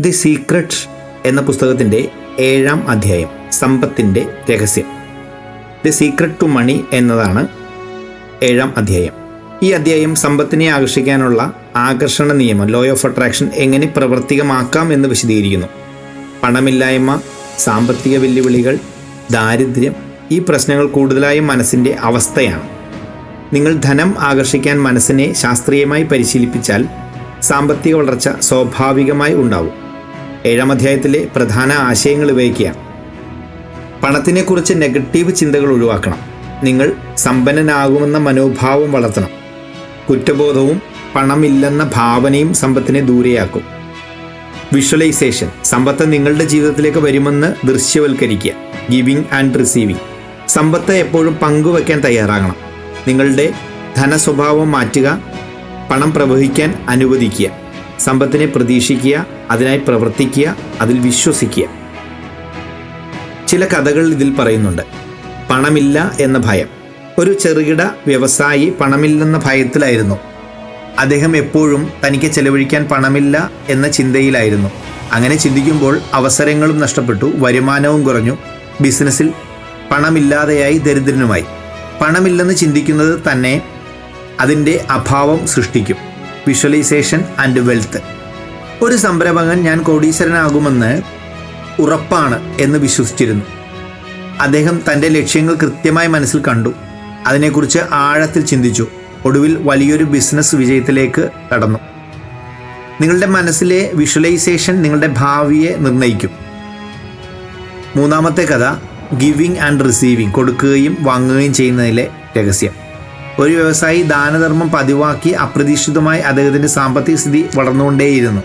The secret എന്ന പുസ്തകത്തിന്റെ ഏഴാം അധ്യായം സമ്പത്തിന്റെ രഹസ്യം. ദി സീക്രട്ട് ടു മണി എന്നതാണ് ഏഴാം അധ്യായം. ഈ അധ്യായം സമ്പത്തിനെ ആകർഷിക്കാനുള്ള ആകർഷണ നിയമം ലോ ഓഫ് അട്രാക്ഷൻ എങ്ങനെ പ്രവർത്തികമാക്കാം എന്ന് വിശദീകരിക്കുന്നു. പണമില്ലായ്മ സാമ്പത്തിക വെല്ലുവിളികൾ ദാരിദ്ര്യം ഈ പ്രശ്നങ്ങൾ കൂടുതലായും മനസ്സിന്റെ അവസ്ഥയാണ്. നിങ്ങൾ ധനം ആകർഷിക്കാൻ മനസ്സിനെ ശാസ്ത്രീയമായി പരിശീലിപ്പിച്ചാൽ സാമ്പത്തിക വളർച്ച സ്വാഭാവികമായി ഉണ്ടാവും. ഏഴാം അധ്യായത്തിലെ പ്രധാന ആശയങ്ങൾ ഇവയൊക്കെയാണ്. പണത്തിനെക്കുറിച്ച് നെഗറ്റീവ് ചിന്തകൾ ഒഴിവാക്കണം. നിങ്ങൾ സമ്പന്നനാകുമെന്ന മനോഭാവം വളർത്തണം. കുറ്റബോധവും പണമില്ലെന്ന ഭാവനയും സമ്പത്തിനെ ദൂരെയാക്കും. വിഷ്വലൈസേഷൻ. സമ്പത്ത് നിങ്ങളുടെ ജീവിതത്തിലേക്ക് വരുമെന്ന് ദൃശ്യവൽക്കരിക്കുക. ഗിവിങ് ആൻഡ് റിസീവിങ് സമ്പത്ത് എപ്പോഴും പങ്കുവെക്കാൻ തയ്യാറാകണം. നിങ്ങളുടെ ധനസ്വഭാവം മാറ്റുക. പണം പ്രവഹിക്കാൻ അനുവദിക്കുക. സമ്പത്തിനെ പ്രതീക്ഷിക്കുക അതിനായി പ്രവർത്തിക്കുക അതിൽ വിശ്വസിക്കുക. ചില കഥകൾ ഇതിൽ പറയുന്നുണ്ട്. പണമില്ല എന്ന ഭയം. ഒരു ചെറുകിട വ്യവസായി പണമില്ലെന്ന ഭയത്തിലായിരുന്നു. അദ്ദേഹം എപ്പോഴും തനിക്ക് ചെലവഴിക്കാൻ പണമില്ല എന്ന ചിന്തയിലായിരുന്നു. അങ്ങനെ ചിന്തിക്കുമ്പോൾ അവസരങ്ങളും നഷ്ടപ്പെട്ടു വരുമാനവും കുറഞ്ഞു. ബിസിനസ്സിൽ പണമില്ലാതെയായി ദരിദ്രനുമായി. പണമില്ലെന്ന് ചിന്തിക്കുന്നത് തന്നെ അതിന്റെ അഭാവം സൃഷ്ടിക്കും. വിഷ്വലൈസേഷൻ ആൻഡ് വെൽത്ത് ഒരു സംരംഭകൻ ഞാൻ കോടീശ്വരനാകുമെന്ന് ഉറപ്പാണ് എന്ന് വിശ്വസിച്ചിരുന്നു. അദ്ദേഹം തന്റെ ലക്ഷ്യങ്ങൾ കൃത്യമായി മനസ്സിൽ കണ്ടു. അതിനെക്കുറിച്ച് ആഴത്തിൽ ചിന്തിച്ചു. ഒടുവിൽ വലിയൊരു ബിസിനസ് വിജയത്തിലേക്ക് കടന്നു. നിങ്ങളുടെ മനസ്സിലെ വിഷ്വലൈസേഷൻ നിങ്ങളുടെ ഭാവിയെ നിർണയിക്കും മൂന്നാമത്തെ കഥ ഗിവിങ് ആൻഡ് റിസീവിങ് കൊടുക്കുകയും വാങ്ങുകയും ചെയ്യുന്നതിലെ രഹസ്യം. ഒരു വ്യവസായി ദാനധർമ്മം പതിവാക്കി അപ്രതീക്ഷിതമായി അദ്ദേഹത്തിന്റെ സാമ്പത്തിക സ്ഥിതി വളർന്നുകൊണ്ടേയിരുന്നു.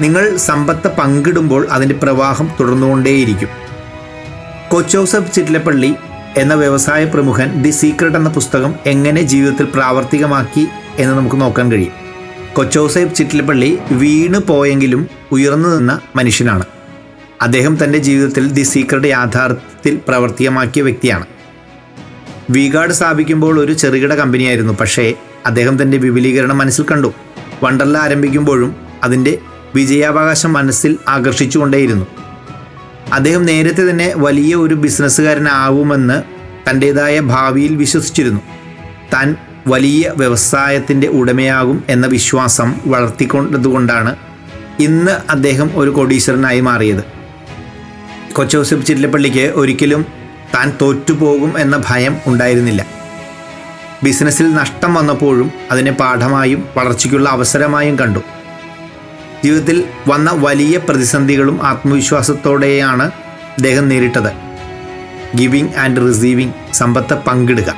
നിങ്ങൾ സമ്പത്ത് പങ്കിടുമ്പോൾ അതിന്റെ പ്രവാഹം തുടർന്നുകൊണ്ടേയിരിക്കും. കൊച്ചോസഫ് ചിറ്റിലപ്പള്ളി എന്ന വ്യവസായ പ്രമുഖൻ ദി സീക്രട്ട് എന്ന പുസ്തകം എങ്ങനെ ജീവിതത്തിൽ പ്രാവർത്തികമാക്കി എന്ന് നമുക്ക് നോക്കാൻ കഴിയും. കൊച്ചോസേബ് ചിറ്റിലപ്പള്ളി വീണ് പോയെങ്കിലും ഉയർന്നു നിന്ന മനുഷ്യനാണ്. അദ്ദേഹം തന്റെ ജീവിതത്തിൽ ദി സീക്രട്ട് യാഥാർത്ഥ്യത്തിൽ പ്രവർത്തികമാക്കിയ വ്യക്തിയാണ്. വിഗാർഡ് സ്ഥാപിക്കുമ്പോൾ ഒരു ചെറുകിട കമ്പനിയായിരുന്നു. പക്ഷേ അദ്ദേഹം തന്റെ വിപുലീകരണം മനസ്സിൽ കണ്ടു. വണ്ടർല ആരംഭിക്കുമ്പോഴും അതിന്റെ വിജയാവകാശം മനസ്സിൽ ആകർഷിച്ചുകൊണ്ടേയിരുന്നു. അദ്ദേഹം നേരത്തെ തന്നെ വലിയ ഒരു ബിസിനസ്സുകാരനാവുമെന്ന് തന്റേതായ ഭാവിയിൽ വിശ്വസിച്ചിരുന്നു. താൻ വലിയ വ്യവസായത്തിന്റെ ഉടമയാകും എന്ന വിശ്വാസം വളർത്തിക്കൊണ്ടതുകൊണ്ടാണ് ഇന്ന് അദ്ദേഹം ഒരു കോടീശ്വരനായി മാറിയത്. കൊച്ചോസഫ് ചില്ലപ്പള്ളിക്ക് ഒരിക്കലും താൻ തോറ്റുപോകും എന്ന ഭയം ഉണ്ടായിരുന്നില്ല. ബിസിനസ്സിൽ നഷ്ടം വന്നപ്പോഴും അതിനെ പാഠമായും വളർച്ചയ്ക്കുള്ള അവസരമായും കണ്ടു. ജീവിതത്തിൽ വന്ന വലിയ പ്രതിസന്ധികളും ആത്മവിശ്വാസത്തോടെയാണ് അദ്ദേഹം നേരിട്ടത്. ഗിവിങ് ആൻഡ് റിസീവിങ് സമ്പത്ത് പങ്കിടുക.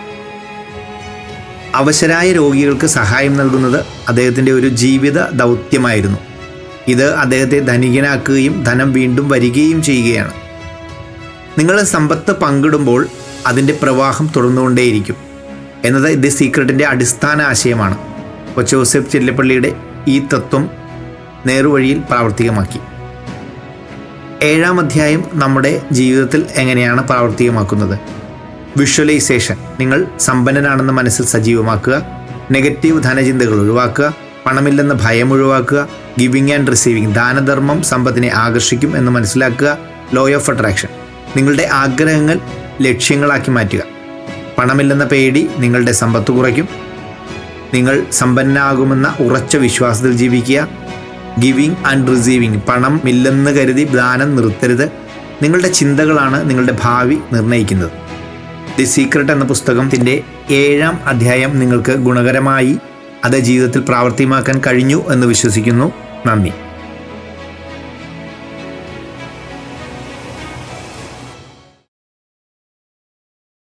അവശരായ രോഗികൾക്ക് സഹായം നൽകുന്നത് അദ്ദേഹത്തിന്റെ ഒരു ജീവിത ദൗത്യമായിരുന്നു. ഇത് അദ്ദേഹത്തെ ധനികനാക്കുകയും ധനം വീണ്ടും വരികയും ചെയ്യുകയാണ്. നിങ്ങൾ സമ്പത്ത് പങ്കിടുമ്പോൾ അതിന്റെ പ്രവാഹം തുടർന്നുകൊണ്ടേയിരിക്കും. എന്നത് ദി സീക്രട്ടിന്റെ അടിസ്ഥാന ആശയമാണ്. കൊച്ചോസെഫ് ചെല്ലപ്പള്ളിയുടെ ഈ തത്വം നേർവഴിയിൽ പ്രാവർത്തികമാക്കി. ഏഴാം അധ്യായം നമ്മുടെ ജീവിതത്തിൽ എങ്ങനെയാണ് പ്രാവർത്തികമാക്കുന്നത്? വിഷ്വലൈസേഷൻ. നിങ്ങൾ സമ്പന്നനാണെന്ന് മനസ്സിൽ സജീവമാക്കുക. നെഗറ്റീവ് ധനചിന്തകൾ ഒഴിവാക്കുക. പണമില്ലെന്ന ഭയം ഒഴിവാക്കുക. ഗിവിങ് ആൻഡ് റിസീവിങ് ദാനധർമ്മം സമ്പത്തിനെ ആകർഷിക്കും എന്ന് മനസ്സിലാക്കുക. Law of attraction. നിങ്ങളുടെ ആഗ്രഹങ്ങൾ ലക്ഷ്യങ്ങളാക്കി മാറ്റുക. പണമില്ലെന്ന പേടി നിങ്ങളുടെ സമ്പത്ത് കുറയ്ക്കും. നിങ്ങൾ സമ്പന്നാകുമെന്ന ഉറച്ച വിശ്വാസത്തിൽ ജീവിക്കുക. ഗിവിങ് ആൻഡ് റിസീവിങ് പണം ഇല്ലെന്ന് കരുതി ദാനം നിർത്തരുത്. നിങ്ങളുടെ ചിന്തകളാണ് നിങ്ങളുടെ ഭാവി നിർണയിക്കുന്നത്. ദി സീക്രട്ട് എന്ന പുസ്തകത്തിന്റെ ഏഴാം അധ്യായം നിങ്ങൾക്ക് ഗുണകരമായി അത് ജീവിതത്തിൽ പ്രാവർത്തികമാക്കാൻ കഴിഞ്ഞു എന്ന് വിശ്വസിക്കുന്നു. നന്ദി.